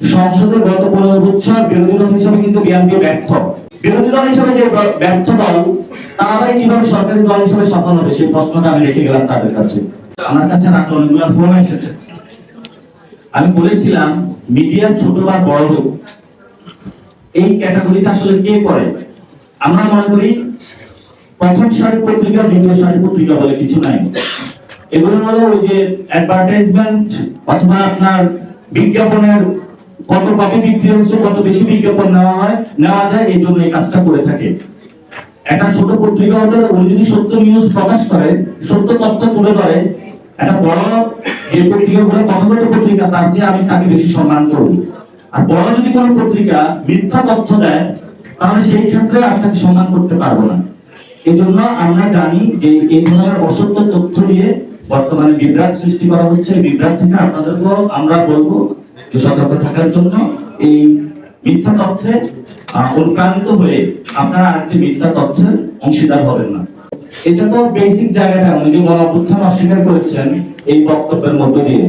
সংসদে গত পনেরো বছর বিরোধী দল হিসেবে কিন্তু বিএনপি ব্যর্থ। বিরোধী দল হিসেবে যে ব্যর্থ দল তা আবার কীভাবে সরকারি দল হিসেবে সফল হবে সেই প্রশ্নটা আমি রেখে গেলাম তাদের কাছে। আমার কাছে রাত অনেকগুলো ফোন এসেছে। আমি বলেছিলাম মিডিয়া ছোট বা বড় হোক এই ক্যাটাগরিতে আসলে কে করে আমরা মনে করি প্রথম সারি পত্রিকা দ্বিতীয় সারি পত্রিকা বলে কিছু নাই। এগুলো হলো ওই যে অ্যাডভার্টাইজমেন্ট অথবা আপনার বিজ্ঞাপনের কত কপি বিক্রি হচ্ছে, কত বেশি বিজ্ঞাপন নেওয়া হয়, নেওয়া যায়, এই জন্য এই কাজটা করে থাকে। একটা ছোট পত্রিকা হতে উনি যদি সত্য নিউজ প্রকাশ করে, সত্য তথ্য তুলে ধরে, একটা বড় যে পত্রিকাগুলো কথগত পত্রিকা, তার চেয়ে আমি তাকে বেশি সম্মান করব আর বড় যদি কোনো পত্রিকা মিথ্যা তথ্য দেয়, তাহলে সেই ক্ষেত্রে আমি তাকে সম্মান করতে পারব না। এই জন্য আমরা জানি যে এই ধরনের অসত্য তথ্য দিয়ে বর্তমানে বিভ্রাট সৃষ্টি করা হচ্ছে। বিভ্রাট থেকে আপনাদেরকেও আমরা বলব সতর্ক থাকার জন্য এই মিথ্যা তথ্যে অনুপ্রাণিত হয়ে আপনারা আরেকটি মিথ্যা তথ্যের অংশীদার হবেন না। এটা তো বেসিক জায়গাটা, উনি যে গণ অভ্যুত্থান অস্বীকার করেছেন এই বক্তব্যের মধ্য দিয়ে।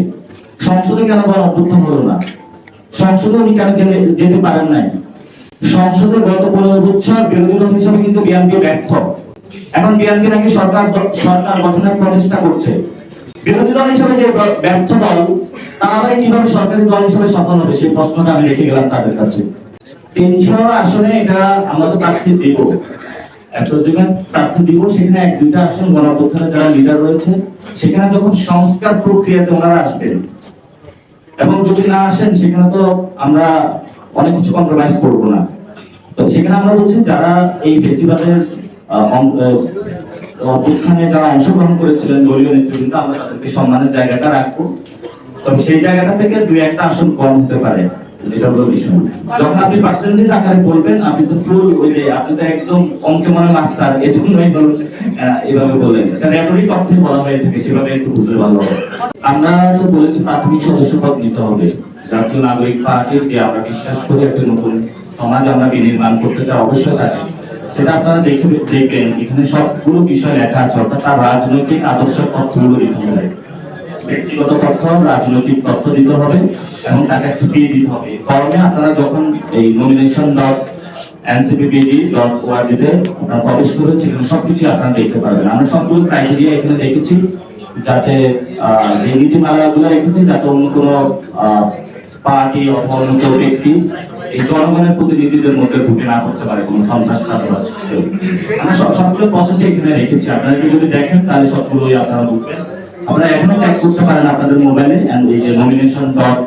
সংসদে কেন গণ অভ্যুত্থান হলো না? সংসদে উনি কেন যেতে পারেন নাই? সংসদে গত পনেরো বছর বিরোধী দল হিসেবে কিন্তু বিএনপি ব্যর্থ। এখন বিএনপি নাকি সরকার সরকার গঠনের প্রচেষ্টা করছে। বিরোধী দল হিসেবে যে ব্যর্থ দল, তা কীভাবে সরকারি দল হিসেবে সফল হবে সেই প্রশ্নটা আমি রেখে গেলাম তাদের কাছে। তিনশো আসনে এটা আমরা প্রার্থী দিব। একজন প্রার্থী দিব, সেখানে এক দুইটা আসন গণঅভ্যুত্থানে যারা লিডার রয়েছে, সেখানে যখন সংস্কার প্রক্রিয়াতে ওনারা আসবেন, এবং যদি না আসেন, সেখানে তো আমরা অনেক কিছু কম্প্রোমাইজ করব না। তো সেখানে আমরা বলছি, যারা এই ফেস্টিভ্যালের অভ্যুত্থানে যারা অংশগ্রহণ করেছিলেন দলীয় নেতৃবৃন্দ, আমরা তাদেরকে সম্মানের জায়গাটা রাখব। তবে সেই জায়গাটা থেকে দুই একটা আসন কম হতে পারে যখন আপনি পার্সেন্টেজ আকারে বলবেন, আপনি তো ফুল ওই যে, আপনি তো একদম অঙ্কে মনে মাস্টার এভাবে বললেন এটা রেটরিক বলা হয়ে থাকে, সেভাবে একটু বুঝলে ভালো হবে। আমরা তো বলেছি প্রাথমিক সদস্যপদ নিতে হবে। জাতীয় নাগরিক পার্টির যে আমরা বিশ্বাস করি, একটা নতুন সমাজ আমরা বিনির্মাণ করতে চাই, অবশ্যই থাকে সেটা আপনারা দেখে দেখবেন। এখানে সবগুলো বিষয় লেখা আছে, অর্থাৎ তার রাজনৈতিক আদর্শ তথ্যগুলো দিতে হবে। ব্যক্তিগত তথ্য, রাজনৈতিক তথ্য দিতে হবে এবং তাকে ফি দিতে হবে। ফর্মে আপনারা যখন এই নমিনেশন ডট এনসিপিপিডি ডট ওআরজিতে আপনারা প্রবেশ করে সেখানে সবকিছু আপনারা দেখতে পারবেন। আমরা সবগুলো ক্রাইটেরিয়া এখানে দেখেছি, যাতে যে নীতিমালাগুলো রেখেছি, যাতে অন্য কোনো পার্টি অন্য কেউ ব্যক্তি এই জনগণের প্রতিনিধিদের মধ্যে ঢুকে না করতে পারে, কোনো সন্ত্রাস আমরা সব- সবগুলো প্রসেস এখানে রেখেছি। আপনারা যদি দেখেন, তাহলে সবগুলোই আপনারা বুঝবেন। আপনারা এখনও চেক করতে পারেন আপনাদের মোবাইলে অ্যান্ড এই যে নমিনেশন ডট